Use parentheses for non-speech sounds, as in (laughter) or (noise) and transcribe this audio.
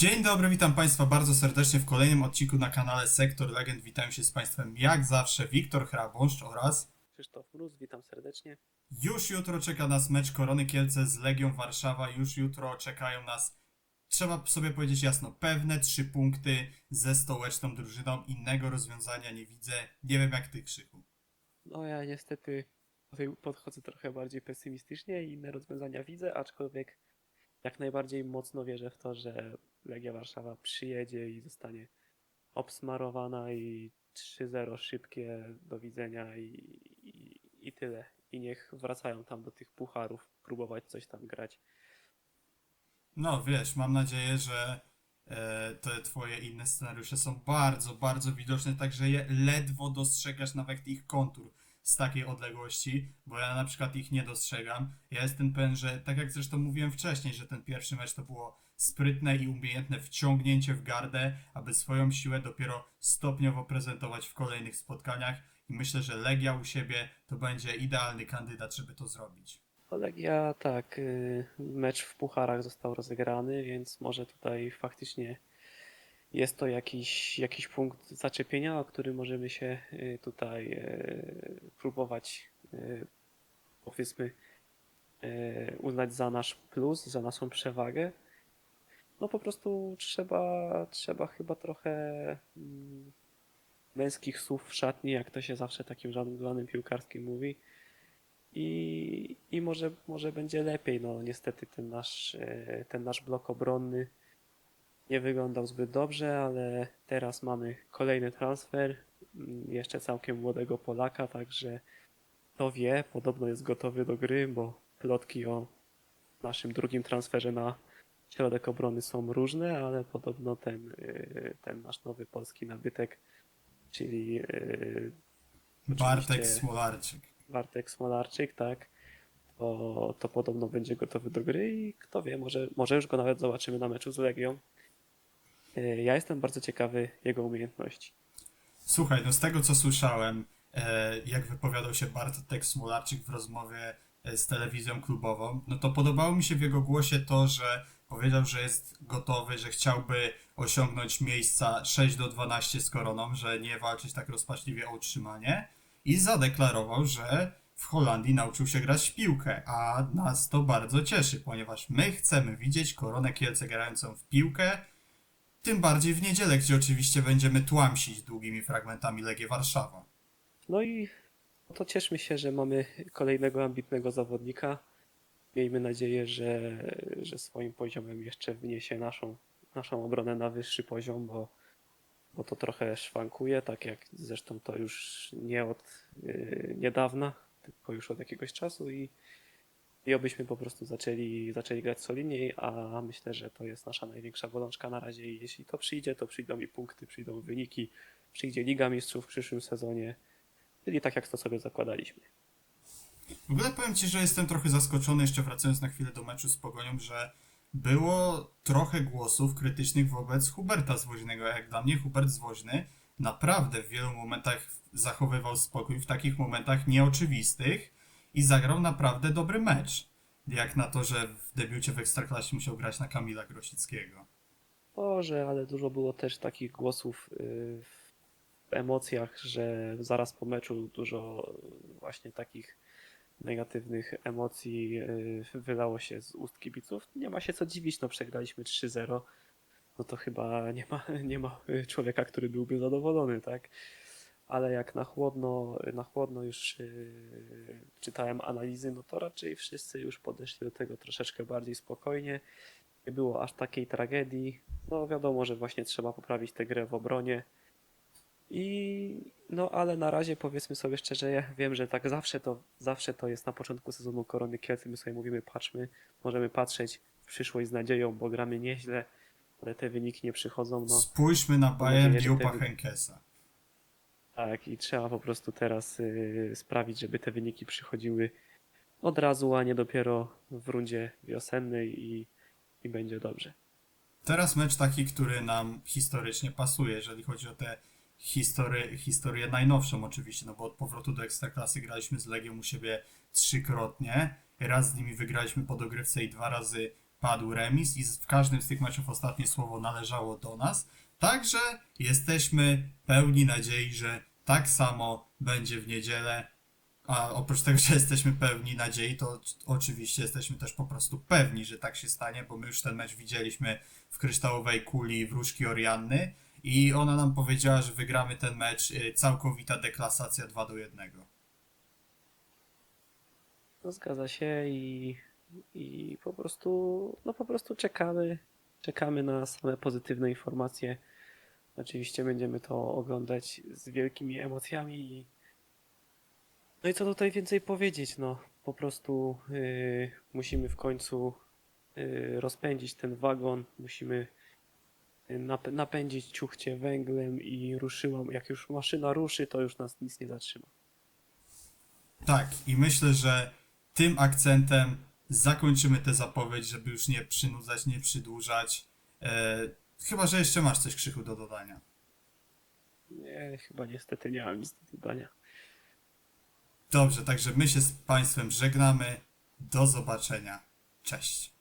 Dzień dobry, witam Państwa bardzo serdecznie w kolejnym odcinku na kanale Sektor Legend. Witam się z Państwem jak zawsze Wiktor Hrabąszcz oraz Krzysztof Mróz, witam serdecznie. już jutro czeka nas mecz Korony Kielce z Legią Warszawa. Już jutro czekają nas, trzeba sobie powiedzieć jasno, pewne trzy punkty ze stołeczną drużyną. Innego rozwiązania nie widzę. Nie wiem jak Ty, Krzyku. No ja niestety tutaj podchodzę trochę bardziej pesymistycznie i inne rozwiązania widzę, aczkolwiek jak najbardziej mocno wierzę w to, że Legia Warszawa przyjedzie i zostanie obsmarowana i 3-0 szybkie do widzenia i, i, i tyle. I niech wracają tam do tych pucharów, próbować coś tam grać. No wiesz, mam nadzieję, że e, te Twoje inne scenariusze są bardzo, bardzo widoczne, także je ledwo dostrzegasz nawet ich kontur z takiej odległości, bo ja na przykład ich nie dostrzegam. Ja jestem pewien, że tak jak zresztą mówiłem wcześniej, że ten pierwszy mecz to było sprytne i umiejętne wciągnięcie w gardę, aby swoją siłę dopiero stopniowo prezentować w kolejnych spotkaniach i myślę, że Legia u siebie to będzie idealny kandydat, żeby to zrobić. Legia, tak, y, mecz w pucharach został rozegrany, więc może tutaj faktycznie jest to jakiś, jakiś punkt zaczepienia, o który możemy się y, tutaj y, próbować, y, powiedzmy, y, uznać za nasz plus, za naszą przewagę. No po prostu trzeba, trzeba chyba trochę mm, męskich słów w szatni, jak to się zawsze takim żonglonym piłkarskim mówi. I, i może, może będzie lepiej. No niestety ten nasz, e, ten nasz blok obronny nie wyglądał zbyt dobrze, ale teraz mamy kolejny transfer, jeszcze całkiem młodego Polaka, także kto wie, podobno jest gotowy do gry, bo plotki o naszym drugim transferze na środek obrony są różne, ale podobno ten, e, ten nasz nowy polski nabytek, czyli e, Bartek Smolarczyk. Bartek Smolarczyk, tak, to, to podobno będzie gotowy do gry i kto wie, może, może już go nawet zobaczymy na meczu z Legią. E, Ja jestem bardzo ciekawy jego umiejętności. Słuchaj, no z tego co słyszałem, e, jak wypowiadał się Bartek Smolarczyk w rozmowie e, z telewizją klubową, no to podobało mi się w jego głosie to, że powiedział, że jest gotowy, że chciałby osiągnąć miejsca 6 do 12 z koroną, że nie walczyć tak rozpaczliwie o utrzymanie i zadeklarował, że w Holandii nauczył się grać w piłkę, a nas to bardzo cieszy, ponieważ my chcemy widzieć koronę Kielce grającą w piłkę, tym bardziej w niedzielę, gdzie oczywiście będziemy tłamsić długimi fragmentami Legię Warszawa. No i to cieszmy się, że mamy kolejnego ambitnego zawodnika. Miejmy nadzieję, że, że swoim poziomem jeszcze wniesie naszą, naszą obronę na wyższy poziom, bo, bo to trochę szwankuje, tak jak zresztą to już nie od yy, niedawna, tylko już od jakiegoś czasu i, i obyśmy po prostu zaczęli, zaczęli grać solidniej, a myślę, że to jest nasza największa bolączka na razie i jeśli to przyjdzie, to przyjdą i punkty, przyjdą wyniki, przyjdzie Liga Mistrzów w przyszłym sezonie, czyli tak jak to sobie zakładaliśmy. W ogóle powiem Ci, że jestem trochę zaskoczony, jeszcze wracając na chwilę do meczu z Pogonią, że było trochę głosów krytycznych wobec Huberta Zwoźnego. Jak dla mnie Hubert Zwoźny naprawdę w wielu momentach zachowywał spokój, w takich momentach nieoczywistych i zagrał naprawdę dobry mecz. Jak na to, że w debiucie w Ekstraklasie musiał grać na Kamila Grosickiego. Boże, ale dużo było też takich głosów y, w emocjach, że zaraz po meczu dużo właśnie takich negatywnych emocji y, wylało się z ust kibiców. Nie ma się co dziwić, no przegraliśmy 3-0. No to chyba nie ma, (laughs) nie ma y, człowieka, który byłby zadowolony, tak? Ale jak na chłodno, na chłodno już y, czytałem analizy, no to raczej wszyscy już podeszli do tego troszeczkę bardziej spokojnie nie było aż takiej tragedii. No wiadomo, że właśnie trzeba poprawić tę grę w obronie. I no ale na razie powiedzmy sobie szczerze, ja wiem, że tak zawsze to, zawsze to jest na początku sezonu Korony Kielce, my sobie mówimy patrzmy, możemy patrzeć w przyszłość z nadzieją, bo gramy nieźle, ale te wyniki nie przychodzą, no Spójrzmy na Bayern Diupa tego- Henkesa. Tak i trzeba po prostu teraz y, sprawić, żeby te wyniki przychodziły od razu, a nie dopiero w rundzie wiosennej i, i będzie dobrze. Teraz mecz taki, który nam historycznie pasuje, jeżeli chodzi o te history, historię najnowszą oczywiście, no bo od powrotu do Ekstraklasy graliśmy z Legią u siebie trzykrotnie. Raz z nimi wygraliśmy po dogrywce i dwa razy padł remis i w każdym z tych meczów ostatnie słowo należało do nas. Także jesteśmy pełni nadziei, że tak samo będzie w niedzielę. A oprócz tego, (laughs) że jesteśmy pełni nadziei, to oczywiście jesteśmy też po prostu pewni, że tak się stanie, bo my już ten mecz widzieliśmy w kryształowej kuli wróżki Orianny i ona nam powiedziała, że wygramy ten mecz y, całkowita deklasacja 2 do 1. No zgadza się i, i po prostu, no po prostu czekamy, czekamy na same pozytywne informacje. Oczywiście będziemy to oglądać z wielkimi emocjami i no i co tutaj więcej powiedzieć, no po prostu yy, musimy w końcu yy, rozpędzić ten wagon, musimy nap- napędzić ciuchcie węglem i ruszyła, jak już maszyna ruszy, to już nas nic nie zatrzyma. Tak, i myślę, że tym akcentem zakończymy tę zapowiedź, żeby już nie przynudzać, nie przydłużać. E, chyba, że jeszcze masz coś krzyku do dodania. Nie, chyba niestety nie mam nic do dodania. Dobrze, także my się z Państwem żegnamy. Do zobaczenia. Cześć.